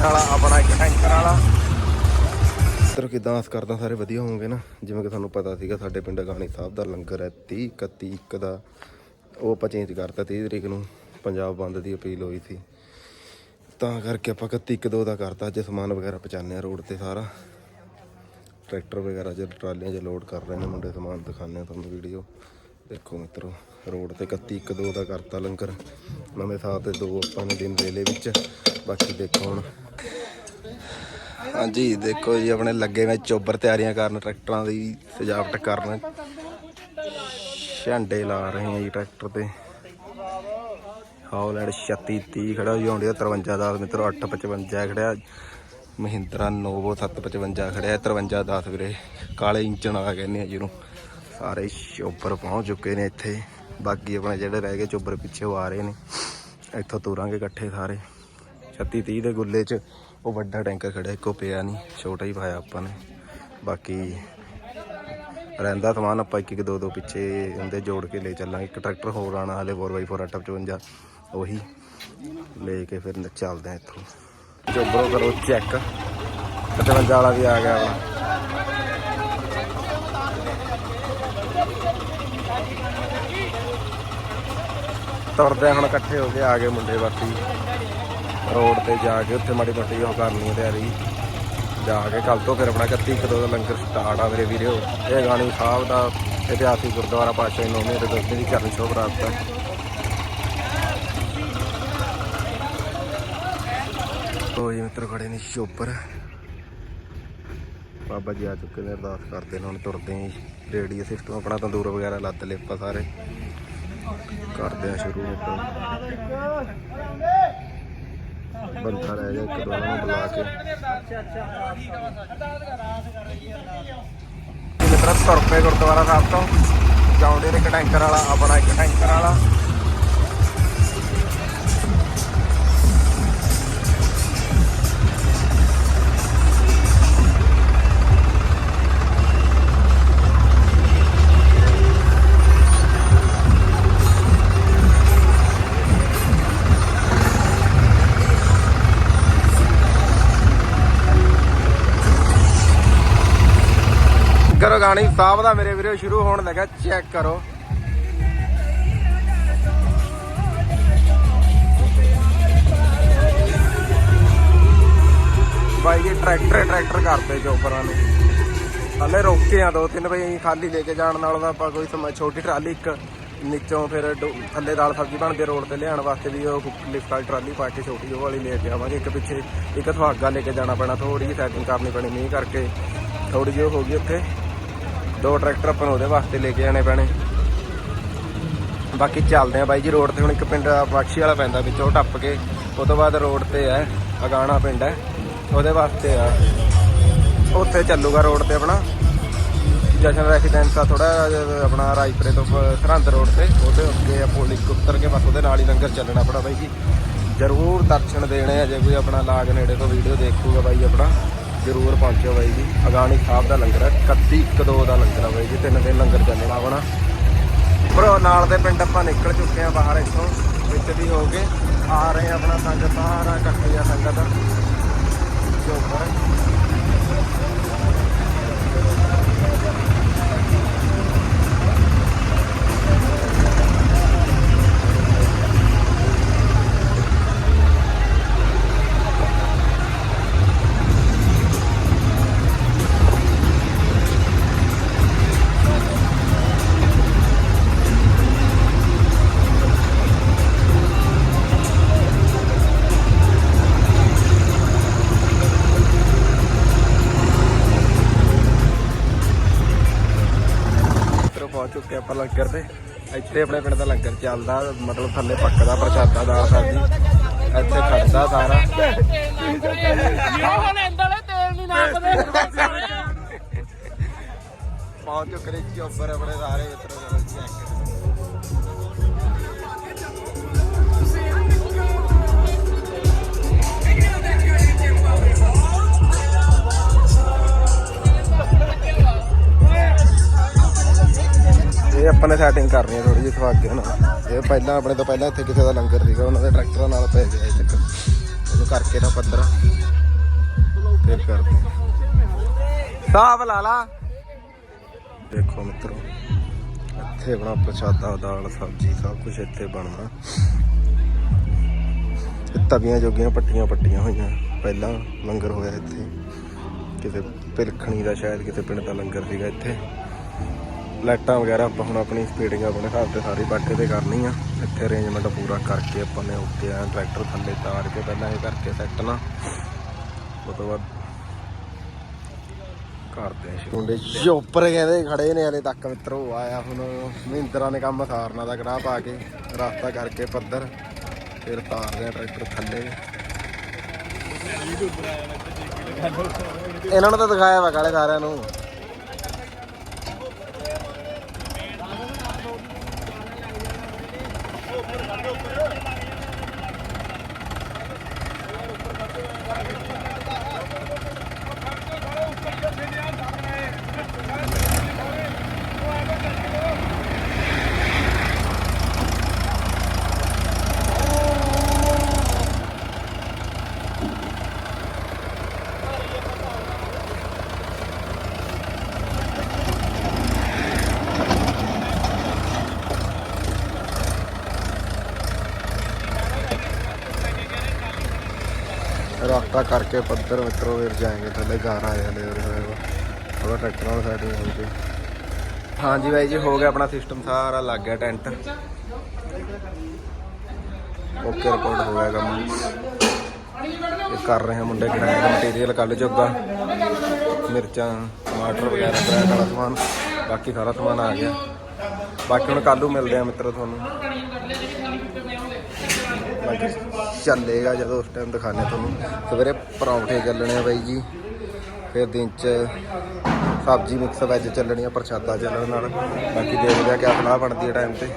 Tanker ਵਾਲਾ, ਆਪਣਾ ਇੱਕ ਟੈਂਕਰ ਵਾਲਾ। ਤਰ ਕਿਦਾਂ ਆਸ ਕਰਦਾ ਸਾਰੇ ਵਧੀਆ ਹੋਵੋਗੇ ਨਾ? ਜਿਵੇਂ ਕਿ ਤੁਹਾਨੂੰ ਪਤਾ ਸੀਗਾ, ਸਾਡੇ ਪਿੰਡ ਗਾਣੀ ਸਾਹਿਬ ਦਾ ਲੰਗਰ ਹੈ 30 31 1 ਦਾ। ਉਹ ਆਪਾਂ ਚੇਂਜ ਕਰਤਾ 30 ਤਰੀਕ ਨੂੰ, ਪੰਜਾਬ ਬੰਦ ਦੀ ਅਪੀਲ ਹੋਈ ਸੀ। ਤਾਂ ਕਰਕੇ ਆਪਾਂ 31 1 2 ਦਾ ਕਰਤਾ, ਅੱਜ ਸਮਾਨ ਵਗੈਰਾ ਪਹੁੰਚਾਉਂਦੇ ਆ ਰੋਡ ਤੇ ਸਾਰਾ। ਟਰੈਕਟਰ ਵਗੈਰਾ ਜੇ ਟਰਾਲੀਆਂ 'ਚ ਲੋਡ ਕਰ ਰਹੇ ਨੇ ਮੁੰਡੇ ਸਮਾਨ ਦਿਖਾਉਂਦੇ ਆ ਤੁਹਾਨੂੰ ਵੀਡੀਓ ਦੇਖੋ ਮਿੱਤਰੋ, ਰੋਡ ਤੇ 31 1 2 ਦਾ ਕਰਤਾ ਲੰਗਰ। ਨਵੇਂ ਸਾਲ ਤੇ ਦੋ ਆਪਾਂ ਨੇ ਦਿਨ ਵੇਲੇ ਵਿੱਚ, ਬਾਕੀ ਦੇਖੋ ਹੁਣ ਹਾਂਜੀ, ਦੇਖੋ ਜੀ, ਆਪਣੇ ਲੱਗੇ ਨੇ ਚੋਬਰ ਤਿਆਰੀਆਂ ਕਰਨ, ਟਰੈਕਟਰਾਂ ਦੀ ਸਜਾਵਟ ਕਰਨ। ਝੰਡੇ ਲਾ ਰਹੇ ਆ ਜੀ ਟਰੈਕਟਰ ਤੇ। ਹਾਲੈਂਡ 3630 ਖੜਾ ਹੋਈ ਆਉਂਦੀ 53 ਦਾ ਮਿੱਤਰੋ 855 ਖੜਿਆ। ਮਹਿੰਦਰਾ ਨੋਵੋ 755 ਖੜਿਆ 5310 ਵੀਰੇ। ਕਾਲੇ ਇੰਜਣ ਆ ਕਹਿੰਦੇ ਆ ਜਿਹਨੂੰ ਸਾਰੇ ਚੋਬਰ ਪਹੁੰਚ ਚੁੱਕੇ ਨੇ ਇੱਥੇ। ਬਾਕੀ ਆਪਣੇ ਜਿਹੜੇ ਰਹਿ ਗਏ ਚੋਬਰ ਪਿੱਛੇ ਆ ਰਹੇ ਨੇ। ਇੱਥੋਂ ਤੁਰਾਂਗੇ ਇਕੱਠੇ ਸਾਰੇ। 36 30 ਦੇ ਗੁੱਲੇ 'ਚ ਉਹ ਵੱਡਾ ਟੈਂਕਰ ਖੜਿਆ, ਇੱਕੋ ਪਿਆ ਨਹੀਂ ਛੋਟਾ ਹੀ ਪਾਇਆ ਆਪਾਂ ਨੇ। ਬਾਕੀ ਰਹਿੰਦਾ ਸਮਾਨ ਆਪਾਂ ਇੱਕ ਇੱਕ ਦੋ ਦੋ ਪਿੱਛੇ ਹੁੰਦੇ ਜੋੜ ਕੇ ਲੈ ਚੱਲਾਂਗੇ। ਇੱਕ ਟਰੈਕਟਰ ਹੋਰ ਆਣਾ ਹਲੇ 4x4 855 ਉਹੀ ਲੈ ਕੇ ਫਿਰ ਚੱਲਦੇ ਆ ਇੱਥੋਂ। ਜੋਬਰੋ ਕਰੋ ਚੈੱਕ 55 ਵਾਲਾ ਵੀ ਆ ਗਿਆ ਆਪਣਾ ਤੁਰਦੇ ਹੁਣ ਇਕੱਠੇ ਹੋ ਕੇ ਆ ਗਏ ਮੁੰਡੇ ਬਾਕੀ। ਰੋਡ ਤੇ ਜਾ ਕੇ ਉੱਥੇ ਮਾੜੀ ਮੋਟੀ ਉਹ ਕਰਨੀ ਹੈ ਤਿਆਰੀ। ਜਾ ਕੇ ਕੱਲ ਤੋਂ ਫਿਰ ਆਪਣਾ 31 ਕਿਲੋ ਦਾ ਲੰਗਰ ਸਟਾਰਟ ਆ ਮੇਰੇ ਵੀਰੋ। ਇਹ ਗਾਣੀ ਸਾਹਿਬ ਦਾ ਇਤਿਹਾਸਿਕ ਗੁਰਦੁਆਰਾ ਪਾਤਸ਼ਾਹੀ ਨੌਵੀਂ ਤੇ ਦਸਵੀਂ ਦੀ ਚਰਨ ਸ਼ੋਭ ਪ੍ਰਾਪਤ ਹੈ। ਤੋ ਜੀ ਮਿੱਤਰ, ਖੜੇ ਨੇ ਸ਼ੋਪਰ ਬਾਬਾ ਜੀ ਆ ਚੁੱਕੇ ਨੇ, ਅਰਦਾਸ ਕਰਦੇ ਨੇ, ਹੁਣ ਤੁਰਦੇ ਆਂ ਰੇਡੀ ਸਿਸਟਮ ਆਪਣਾ ਤੰਦੂਰ ਵਗੈਰਾ ਲੱਦ ਲੇਪਾ ਸਾਰੇ। ਕਰਦੇ ਆ ਸ਼ੁਰੂ ਆਪਾਂ। ਬੰਦਾ ਰਹਿ ਗਿਆ ਇੱਕ ਦੋ ਨੂੰ ਬੁਲਾ ਕੇ। ਮਿੱਤਰ ਤੁਰ ਪਏ ਗੁਰਦੁਆਰਾ ਸਾਹਿਬ ਤੋਂ। ਜਾਉਂਦੇ ਨੇ ਇੱਕ ਟੈਂਕਰ ਵਾਲਾ ਆਪਣਾ ਇੱਕ ਟੈਂਕਰ ਵਾਲਾ। ਕਰੋ ਗਾਣੀ ਸਾਹਿਬ ਦਾ ਮੇਰੇ ਵੀਰੋ, ਸ਼ੁਰੂ ਹੋਣ ਲੱਗਾ ਚੈੱਕ ਕਰੋ। ਬਾਈ ਜੀ, ਟਰੈਕਟਰ ਟਰੈਕਟਰ ਕਰਦੇ ਚੋਪਰਾਂ ਨੂੰ। ਹਲੇ ਰੋਕੇ ਆ ਦੋ ਤਿੰਨ ਵਜੇ ਖਾਲੀ ਲੈ ਕੇ ਜਾਣ ਨਾਲ ਤਾਂ ਆਪਾਂ ਕੋਈ ਸਮਾਂ, ਛੋਟੀ ਟਰਾਲੀ ਇੱਕ, ਨੀਚੋਂ ਫਿਰ ਥੱਲੇ ਦਾਲ ਸਬਜ਼ੀ ਬਣਦੇ ਰੋਡ ਤੇ ਲਿਆਉਣ ਵਾਸਤੇ ਵੀ ਉਹ ਲਿਫਟ ਵਾਲੀ ਟਰਾਲੀ ਪਾ ਕੇ ਛੋਟੀ ਉਹ ਵਾਲੀ ਲੈ ਕੇ ਆਵਾਂਗੇ। ਇੱਕ ਪਿੱਛੇ, ਇੱਕ ਸੁਹਾਗਾ ਲੈ ਕੇ ਜਾਣਾ ਪੈਣਾ ਥੋੜੀ ਜਿਹੀ ਸੈਟਿੰਗ ਕਰਨੀ ਪੈਣੀ ਮੀਂਹ ਕਰਕੇ। ਥੋੜੀ ਜਿਹੀ ਉਹ ਹੋ ਗਈ ਉੱਥੇ। ਦੋ ਟਰੈਕਟਰ ਆਪਾਂ ਨੂੰ ਉਹਦੇ ਵਾਸਤੇ ਲੈ ਕੇ ਆਣੇ ਪੈਣੇ। ਬਾਕੀ ਚੱਲਦੇ ਆ ਬਾਈ ਜੀ, ਰੋਡ ਤੇ ਹੁਣ ਇੱਕ ਪਿੰਡ ਬਖਸ਼ੀ ਵਾਲਾ ਪੈਂਦਾ ਵਿੱਚ ਉਹ ਟੱਪ ਕੇ। ਉਸ ਤੋਂ ਬਾਅਦ ਰੋਡ ਤੇ ਹੈ, ਅਗਾਣਾ ਪਿੰਡ ਹੈ। ਉਹਦੇ ਵਾਸਤੇ ਆ। ਉੱਥੇ ਚੱਲੂਗਾ ਰੋਡ ਤੇ ਆਪਣਾ। ਜਸ਼ਨ ਰੈਸੀਡੈਂਸ ਆ ਥੋੜਾ ਆਪਣਾ ਰਾਜਪੁਰੇ ਤੋਂ ਪ- ਸਰਹੰਦ ਰੋਡ ਤੇ। ਉਹਦੇ ਉੱਤੇ ਆ ਪੁਲਿਸ ਉੱਤਰ ਕੇ, ਬਸ ਉਹਦੇ ਨਾਲ ਹੀ ਲੰਗਰ ਚੱਲਣਾ ਆਪਣਾ ਬਾਈ ਜੀ। ਜਰੂਰ ਦਰਸ਼ਨ ਦੇਣੇ ਆ, ਜੇ ਕੋਈ ਆਪਣਾ ਲਾਗ ਨੇੜੇ ਤੋਂ ਵੀਡੀਓ ਦੇਖੂਗਾ ਬਾਈ ਆਪਣਾ। ਜਰੂਰ ਪਹੁੰਚਿਓ ਬਾਈ ਜੀ। ਅਗਾਣੀ ਸਾਹਿਬ ਦਾ ਲੰਗਰ ਹੈ 31 1 ਦਾ ਲੰਗਰ ਆ ਬਾਈ ਜੀ, ਤਿੰਨ ਦਿਨ ਲੰਗਰ ਚੱਲਣਾ ਆਪਣਾ ਪਰ ਨਾਲ ਦੇ ਪਿੰਡ ਆਪਾਂ ਨਿਕਲ ਚੁੱਕੇ ਆ ਬਾਹਰ ਇੱਥੋਂ, ਵਿੱਚ ਦੀ ਹੋ ਕੇ ਆ ਰਹੇ ਆ ਆਪਣਾ ਸੰਗਤ ਸਾਰਾ ਇਕੱਠੀ ਆ ਸੰਗਤ। ਜੋ ਲੰਗਰ ਤੇ ਇੱਥੇ ਆਪਣੇ ਪਿੰਡ ਦਾ ਲੰਗਰ ਚੱਲਦਾ, ਮਤਲਬ ਥੱਲੇ ਪੱਕਦਾ, ਪ੍ਰਸ਼ਾਦਾ ਦਾਲ ਸਬਜ਼ੀ ਇੱਥੇ ਖੜਦਾ ਸਾਰਾ। ਉਹ ਲੈਂਦਲੇ ਤੇਲ ਨਹੀਂ ਨਾਪਦੇ ਪਹੁੰਚ ਚੁੱਕੇ ਨੇ ਚੋਬਰ ਆਪਣੇ ਸਾਰੇ ਮਿੱਤਰ, ਚਲੋ ਚੈੱਕ ਸੈਟਿੰਗ ਕਰਨੀ ਹੈ ਥੋੜੀ ਜਿਹੀ ਸੁਹਾਗੇ ਨਾਲ ਇਹ ਪਹਿਲਾਂ ਆਪਣੇ ਤੋਂ ਪਹਿਲਾਂ ਇੱਥੇ ਕਿਸੇ ਦਾ ਲੰਗਰ ਸੀਗਾ ਉਹਨਾਂ ਦੇ ਟਰੈਕਟਰਾਂ ਨਾਲ ਪੈ ਗਿਆ ਇਹ ਚੱਕਰ। ਉਹਨੂੰ ਕਰਕੇ ਨਾ ਪੱਧਰ ਫਿਰ ਕਰਦੇ ਸਾਫ਼ ਲਾ ਲਾ। ਦੇਖੋ ਮਿੱਤਰੋ ਇੱਥੇ ਬਣਾ ਪ੍ਰਸ਼ਾਦਾ ਦਾਲ ਸਬਜ਼ੀ ਸਭ ਕੁਝ ਇੱਥੇ ਬਣਨਾ ਤਵੀਆਂ ਜੋਗੀਆਂ ਪੱਟੀਆਂ ਪੱਟੀਆਂ ਹੋਈਆਂ। ਪਹਿਲਾਂ ਲੰਗਰ ਹੋਇਆ ਇੱਥੇ। ਕਿਸੇ ਪਿਲਖਣੀ ਦਾ ਸ਼ਾਇਦ ਕਿਸੇ ਪਿੰਡ ਦਾ ਲੰਗਰ ਸੀਗਾ ਇੱਥੇ। ਲਾਈਟਾਂ ਵਗੈਰਾ ਆਪਾਂ ਹੁਣ ਆਪਣੀ ਸਪੀਡਿੰਗ ਆਪਣੇ ਹਿਸਾਬ ਤੇ ਸਾਰੀ ਬਾਟੇ ਤੇ ਕਰਨੀ ਆ ਇੱਥੇ ਅਰੇਂਜਮੈਂਟ ਪੂਰਾ ਕਰਕੇ ਆਪਾਂ ਨੇ ਉੱਤੇ ਆ ਟਰੈਕਟਰ ਥੱਲੇ ਤਾਰ ਕੇ ਪਹਿਲਾਂ ਇਹ ਕਰਕੇ ਸੈੱਟ ਨਾ ਉਹ ਤੋਂ ਬਾਅਦ ਕਰਦੇ ਆ ਮੁੰਡੇ ਚੋਪਰ ਕਹਿੰਦੇ ਖੜੇ ਨੇ, ਹਲੇ ਤੱਕ ਮਿੱਤਰੋ, ਆਇਆ ਹੁਣ ਮਹਿੰਦਰਾ ਨੇ ਕੰਮ ਸਾਰਨਾ ਦਾ ਕਰਾਹ ਪਾ ਕੇ, ਰਸਤਾ ਕਰਕੇ ਪੱਧਰ, ਫਿਰ ਤਾਰਦੇ ਆ ਟਰੈਕਟਰ ਥੱਲੇ। ਇਹਨਾਂ ਨੂੰ ਤਾਂ ਦਿਖਾਇਆ ਵਾ ਕਾਲੇ ਸਾਰਿਆਂ ਨੂੰ। ਉੱਪਰ ਕੱਢੋ ਉੱਪਰ ਰਸਤਾ ਕਰਕੇ ਪੱਧਰ ਮਿੱਤਰੋ ਫਿਰ ਜਾਏਂਗੇ, ਥੱਲੇ ਘਰ ਆ ਜਾਂਦੇ ਉਰੇ ਹੋਏ ਵਾ ਥੋੜਾ ਟਰੈਕਟਰਾਂ ਨਾਲ ਸੈਟਿੰਗ ਹੋ ਗਈ ਹਾਂਜੀ ਬਾਈ ਜੀ, ਹੋ ਗਿਆ ਆਪਣਾ ਸਿਸਟਮ ਸਾਰਾ ਲੱਗ ਗਿਆ ਟੈਂਟ। ਓਕੇ ਰਿਪੋਰਟ ਹੋ ਗਿਆ ਕੰਮ। ਇਹ ਕਰ ਰਹੇ ਆ ਮੁੰਡੇ ਗ੍ਰਾਈਂਡ ਮਟੀਰੀਅਲ ਕੱਲ ਜੋਗਾ। ਮਿਰਚਾਂ, ਟਮਾਟਰ ਵਗੈਰਾ ਬ੍ਰੈਡ ਵਾਲਾ ਸਮਾਨ, ਬਾਕੀ ਸਾਰਾ ਸਮਾਨ ਆ ਗਿਆ। ਬਾਕੀ ਹੁਣ ਕੱਲੂ ਮਿਲਦੇ ਆ ਮਿੱਤਰ ਤੁਹਾਨੂੰ। ਬਾਕੀ ਚੱਲੇਗਾ ਜਦੋਂ ਉਸ ਟਾਈਮ ਦਿਖਾਣੇ ਤੁਹਾਨੂੰ। ਸਵੇਰੇ ਪਰੌਂਠੇ ਚੱਲਣੇ ਆ ਬਾਈ ਜੀ। ਫਿਰ ਦਿਨ ਚ ਸਬਜ਼ੀ ਮਿਕਸ ਵੈਜ ਚੱਲਣੀ ਆ, ਪ੍ਰਸ਼ਾਦਾ ਚੱਲਣ ਨਾਲ। ਬਾਕੀ ਦੇਖਦੇ ਆ ਕਿ ਆਪਣਾ ਬਣਦੀ ਹੈ ਟਾਈਮ ਤੇ।